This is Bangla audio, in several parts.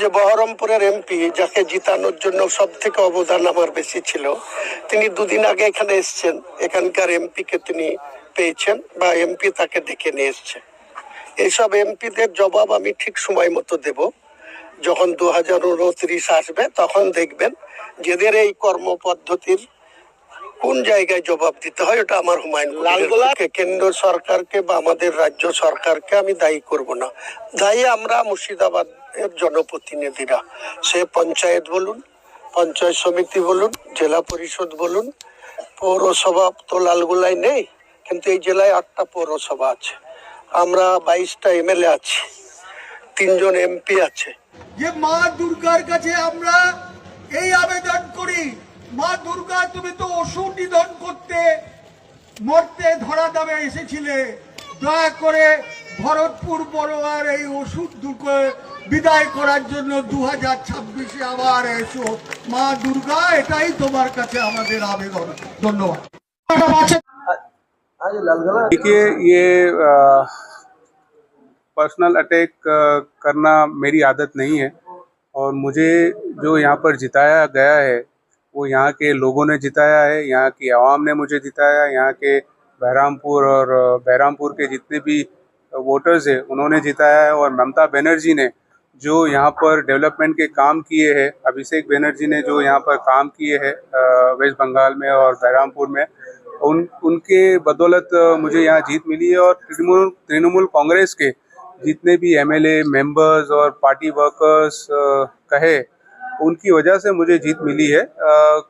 যে বহরমপুরের এমপি যাকে জিতানোর জন্য সব থেকে অবদান আমার বেশি ছিল, তিনি দুদিন আগে এখানে এসছেন। এখানকার এমপিকে তিনি পেয়েছেন বা এমপি তাকে ডেকে নিয়ে এসছে। এইসব এমপিদের জবাব আমি ঠিক সময় মতো দেব। যখন দু হাজার উনত্রিশ আসবে, তখন দেখবেন যেদের এই কর্মপদ্ধতির কোন জায়গায় জবাব দিতে হয় ওটা আমার হুমায়ুন কবিরের কেন্দ্র সরকারকে বা আমাদের রাজ্য সরকারকে আমি দায়ী করব না। দায়ী আমরা মুর্শিদাবাদের জনপ্রতিনিধিরা। সে পঞ্চায়েত বলুন পঞ্চায়েত সমিতি বলুন জেলা পরিষদ বলুন পৌরসভা তো লালগোলায় নেই কিন্তু এই জেলায় আটটা পৌরসভা আছে। আমরা বাইশটা এমএলএ আছি তিনজন এমপি আছে। যে মা দুর্গার কাছে আমরা এই আবেদন করি। মা দুর্গা তুমি তো ওষুধ নিধন করতে মরতে ধরা দামে এসেছিলে দয়া করে ভরতপুর বড়োয়ার এই ওষুধ দুকে বিদায় করার জন্য দু হাজার ছাব্বিশে আবার এসো মা দুর্গা এটাই তোমার কাছে আমাদের আবেদন ধন্যবাদ देखिए ये पर्सनल अटैक करना मेरी आदत नहीं है और मुझे जो यहाँ पर जिताया गया है वो यहाँ के लोगों ने जिताया है, यहाँ की आवाम ने मुझे जिताया यहाँ के बहरामपुर और बहरामपुर के जितने भी वोटर्स हैं, उन्होंने जिताया है और ममता बनर्जी ने जो यहाँ पर डेवलपमेंट के काम किए हैं, अभिषेक बनर्जी ने जो यहाँ पर काम किए हैं वेस्ट बंगाल में और बहरामपुर में, उन, उनके बदौलत मुझे यहाँ जीत मिली है और तृणमूल तृणमूल कांग्रेस के जितने भी एमएलए मेंबर्स और पार्टी वर्कर्स कहे उनकी वजह से मुझे जीत मिली है। अ,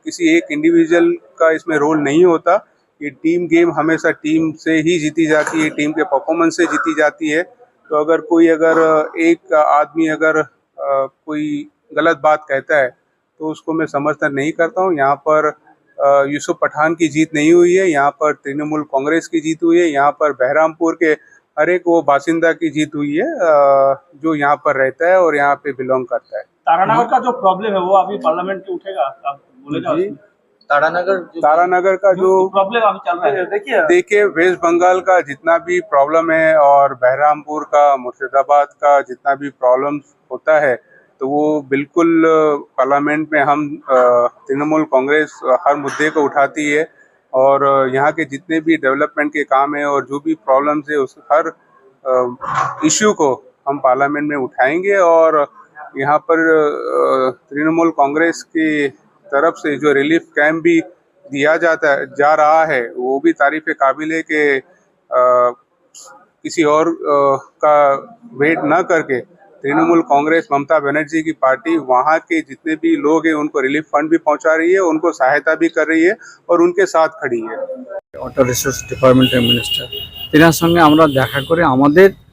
किसी एक इंडिविजुअल का इसमें रोल नहीं होता ये टीम गेम हमेशा टीम से ही जीती जाती है टीम के परफॉर्मेंस से जीती जाती है। तो अगर कोई अगर एक आदमी अगर अ, कोई गलत बात कहता है तो उसको मैं समर्थन नहीं करता हूँ। यहाँ पर यूसुफ पठान की जीत नहीं हुई है यहाँ पर तृणमूल कांग्रेस की जीत हुई है यहाँ पर बहरामपुर के हर एक वो बासिंदा की जीत हुई है जो यहाँ पर रहता है और यहाँ पे बिलोंग करता है। तारानगर का जो प्रॉब्लम है वो अभी पार्लियामेंट में उठेगा आप बोलेगा जी। तारानगर तारानगर का जो प्रॉब्लम अभी चल रहा है। देखिए। देखिए वेस्ट बंगाल का जितना भी प्रॉब्लम है और बहरामपुर का मुर्शिदाबाद का जितना भी प्रॉब्लम होता है तो वो बिल्कुल पार्लियामेंट में हम तृणमूल कांग्रेस हर मुद्दे को उठाती है और यहाँ के जितने भी डेवलपमेंट के काम है और जो भी प्रॉब्लम्स है उस हर इश्यू को हम पार्लियामेंट में उठाएँगे और यहाँ पर अ, तृणमूल कांग्रेस की तरफ से जो रिलीफ कैंप भी दिया जाता है जा रहा है वो भी तारीफ काबिल है कि अ, किसी और अ, का वेट न करके तृणमूल कांग्रेस ममता बनर्जी की पार्टी वहाँ के जितने भी लोग हैं उनको रिलीफ फंड भी पहुंचा रही है उनको सहायता भी कर रही है और उनके साथ खड़ी है ওয়াটার রিসোর্স ডিপার্টমেন্টের মিনিস্টার তেনার সঙ্গে আমরা দেখা করে আমাদের আহ,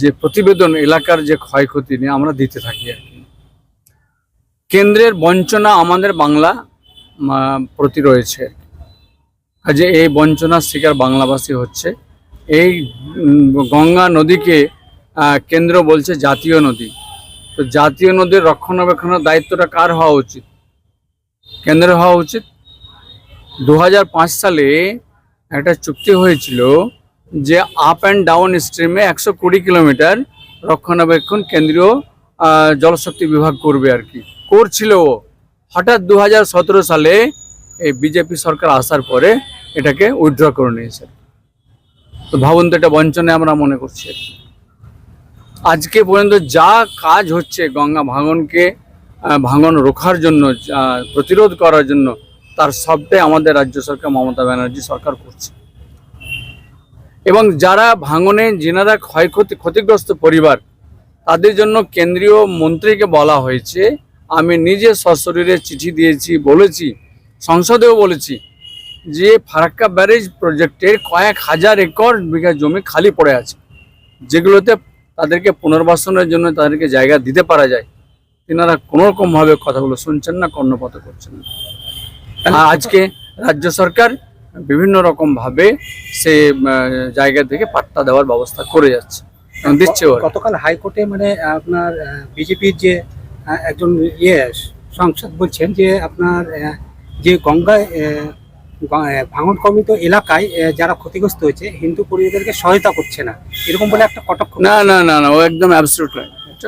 যে প্রতিবেদন এলাকার যে ক্ষয়ক্ষতি নিয়ে আমরা দিতে থাকি আর কি। কেন্দ্রের বঞ্চনা আমাদের বাংলা প্রতি রয়েছে। কাজে এই বঞ্চনার শিকার বাংলাভাষী হচ্ছে, এই গঙ্গা নদীকে কেন্দ্র বলছে জাতীয় নদী। তো জাতীয় নদীর রক্ষণাবেক্ষণের দায়িত্বটা কার হওয়া উচিত? কেন্দ্রের হওয়া উচিত। দু হাজার পাঁচ সালে একটা চুক্তি হয়েছিল যে আপ অ্যান্ড ডাউন স্ট্রিমে একশো কুড়ি কিলোমিটার রক্ষণাবেক্ষণ কেন্দ্রীয় জলশক্তি বিভাগ করবে আর কি। করছিল। হঠাৎ দু হাজার সতেরো সালে এই বিজেপি সরকার আসার পরে এটাকে উইথড্র করে নিয়েছে। তো ভাবুন তো এটা বঞ্চনে আমরা মনে করছি আজকে পর্যন্ত যা কাজ হচ্ছে গঙ্গা ভাঙনকে ভাঙন রোখার জন্য প্রতিরোধ করার জন্য, তার সবটাই আমাদের রাজ্য সরকার মমতা ব্যানার্জি সরকার করছে। এবং যারা ভাঙনে যেনারা ক্ষয়ক্ষতি, ক্ষতিগ্রস্ত পরিবার, তাদের জন্য কেন্দ্রীয় মন্ত্রীকে বলা হয়েছে। আমি নিজে সশরীরে চিঠি দিয়েছি, বলেছি, সংসদেও বলেছি যে ফারাক্কা ব্যারেজ প্রজেক্টের কয়েক হাজার একর বিঘা জমি খালি পড়ে আছে, যেগুলোতে তাদেরকে পুনর্বাসনের জন্য তাদেরকে জায়গা দিতে পারা যায়। তেনারা কোনোরকমভাবে কথাগুলো শুনছেন না, কর্ণপাত করছেন না। আজকে রাজ্য সরকার বিভিন্ন রকম ভাবে সে জায়গা থেকে পাট্টা দেওয়ার ব্যবস্থা করে যাচ্ছে। দিচ্ছে গতকাল হাইকোর্টে মানে আপনার বিজেপির যে একজন ইয়ে সংসদ বলছেন যে আপনার যে গঙ্গায় ভাঙন কমিত এলাকায় যারা ক্ষতিগ্রস্ত হয়েছে হিন্দু পরিবারকে সহায়তা করছে না। এরকম বলে একটা কটক না না না না ও একদম অ্যাবসলিউট নয়।